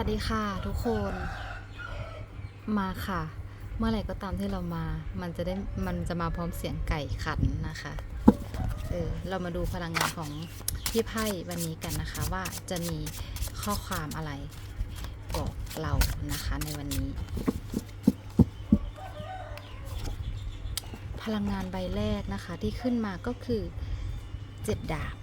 วัสดีค่ะทุกคนมาค่ะ เมื่อไหร่ก็ตามที่เรามา มันจะได้มันจะมาพร้อมเสียงไก่ขันนะคะเออเรามาดูพลังงานของพี่ไพ่วันนี้กันนะคะ ว่าจะมีข้อความอะไรบอกเรานะคะในวันนี้ พลังงานใบแรกนะคะที่ขึ้นมาก็คือเจ็ดดาบ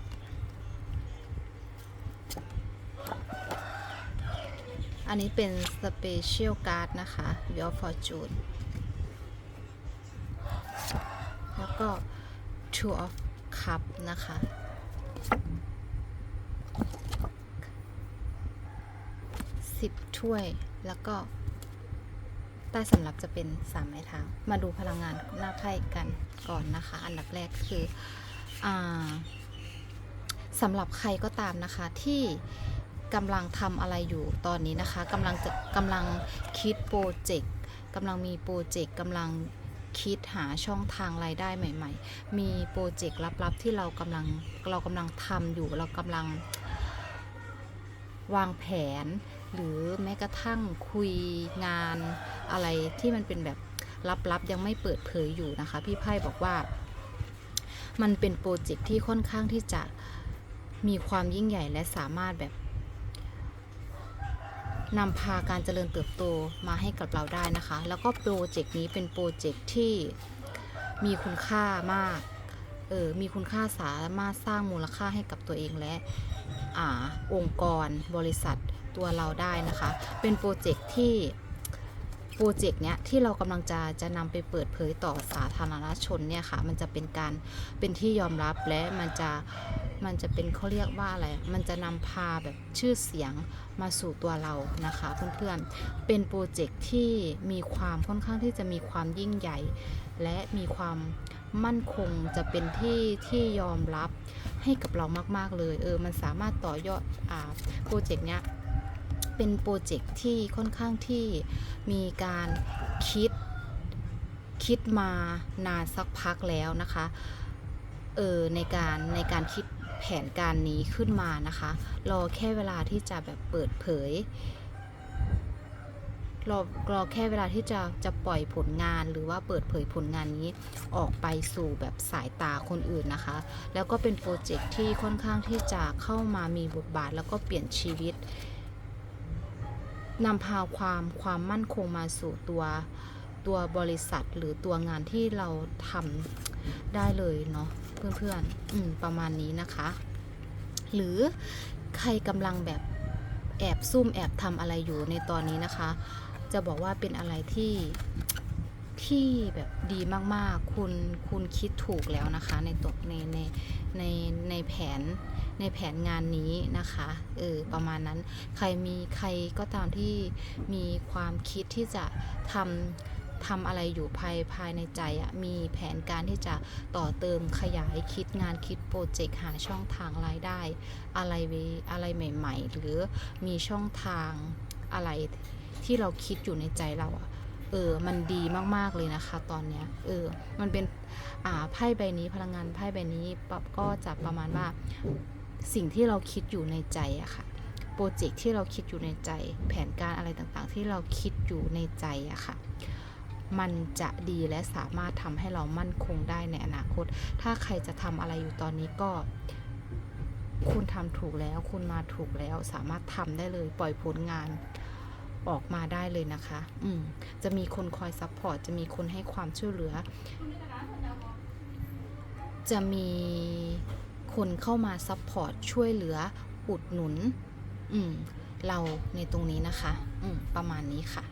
อันนี้เป็นสเปเชียลการ์ดนะคะ Wheel of Fortune แล้วก็ Two of Cup นะคะ สิบถ้วยแล้วก็ ใต้สำรับจะเป็นสามไม้เท้ามาดูพลังงานหน้าไพ่กันก่อนนะคะ อันดับแรกคืออาสำหรับใครก็ตามนะคะที่ กำลังทำอะไรอยู่ตอนนี้นะคะกำลังจะกำลังคิดโปรเจกต์กำลังมีโปรเจกต์กำลังคิดหาช่องทางรายได้ใหม่ ๆ มีโปรเจกต์ลับๆที่เรากำลังเรากำลังทำอยู่เรากำลัง วางแผน หรือแม้กระทั่งคุยงานอะไรที่มันเป็นแบบลับๆยังไม่เปิดเผยอยู่นะคะ พี่ไพ่บอกว่า มันเป็นโปรเจกต์ที่ค่อนข้างที่จะมีความยิ่งใหญ่และสามารถแบบ นำพาการเจริญเติบโตมาให้กับเราได้นะคะ แล้วก็โปรเจกต์นี้เป็นโปรเจกต์ที่มีคุณค่ามาก เออ มีคุณค่าสามารถสร้างมูลค่าให้กับตัวเองและอ่าองค์กรบริษัทตัวเราได้นะคะ เป็นโปรเจกต์ที่ โปรเจกต์เนี้ยที่เรากำลังจะจะนำไปเปิดเผยต่อสาธารณชนเนี่ยค่ะ มันจะเป็นการเป็นที่ยอมรับและมันจะมันจะเป็นเขาเรียกว่าอะไร มันจะนำพาแบบชื่อเสียงมาสู่ตัวเรานะคะเพื่อนๆ เป็นโปรเจกต์ที่มีความค่อนข้างที่จะมีความยิ่งใหญ่ และมีความมั่นคงจะเป็นที่ที่ยอมรับให้กับเรามาก ๆ เลย เออ มันสามารถต่อยอดอ่าโปรเจกต์เนี้ย เป็นโปรเจกต์ที่ค่อนข้างที่มีการคิดคิดมานานสักพักแล้วนะคะเออในการในการคิดแผนการนี้ขึ้นมานะคะ รอแค่เวลาที่จะแบบเปิดเผยรอรอแค่เวลาที่จะจะปล่อยผลงานหรือว่าเปิดเผยผลงานนี้ออกไปสู่แบบสายตาคนอื่นนะคะ แล้วก็เป็นโปรเจกต์ที่ค่อนข้างที่จะเข้ามามีบทบาทแล้วก็เปลี่ยนชีวิต นำพาความความมั่นคงมาสู่ตัวตัวบริษัทหรือตัวงานที่เราทำได้เลยเนาะเพื่อนๆอืมประมาณนี้นะคะ หรือใครกำลังแบบแอบซุ่มแอบทำอะไรอยู่ในตอนนี้นะคะ จะบอกว่าเป็นอะไรที่ ที่แบบดีมากๆ คุณคุณคิดถูกแล้วนะคะ ในตัวในในในในแผนในแผนงานนี้นะคะเออประมาณนั้นใครมีใครก็ตามที่มีความคิดที่จะทำทำอะไรอยู่ภายภายในใจอะมีแผนการที่จะต่อเติมขยายคิดงานคิดโปรเจกต์หาช่องทางรายได้ อะไรเวอะไรใหม่ ๆ หรือมีช่องทางอะไรที่เราคิดอยู่ในใจเราอะ ออมันดีมากๆเลยนะคะ ตอนเนี้ยเออมันเป็นอ่าไพ่ใบนี้พลังงานไพ่ใบนี้ปั๊บก็จะประมาณว่าสิ่งที่เราคิดอยู่ในใจอะค่ะโปรเจกต์ที่เราคิดอยู่ในใจ แผนการอะไรต่างๆ ที่เราคิดอยู่ในใจอะค่ะมันจะดีและสามารถทำให้เรามั่นคงได้ในอนาคต ถ้าใครจะทำอะไรอยู่ตอนนี้ก็ คุณทำถูกแล้ว คุณมาถูกแล้ว สามารถทำได้เลย ปล่อยผลงาน ออกมาได้เลยนะคะ อืมจะมีคนคอยซัพพอร์ต จะมีคนให้ความช่วยเหลือ จะมีคนเข้ามาซัพพอร์ตช่วยเหลืออุดหนุน อืมเราในตรงนี้นะคะ อืมประมาณนี้ค่ะ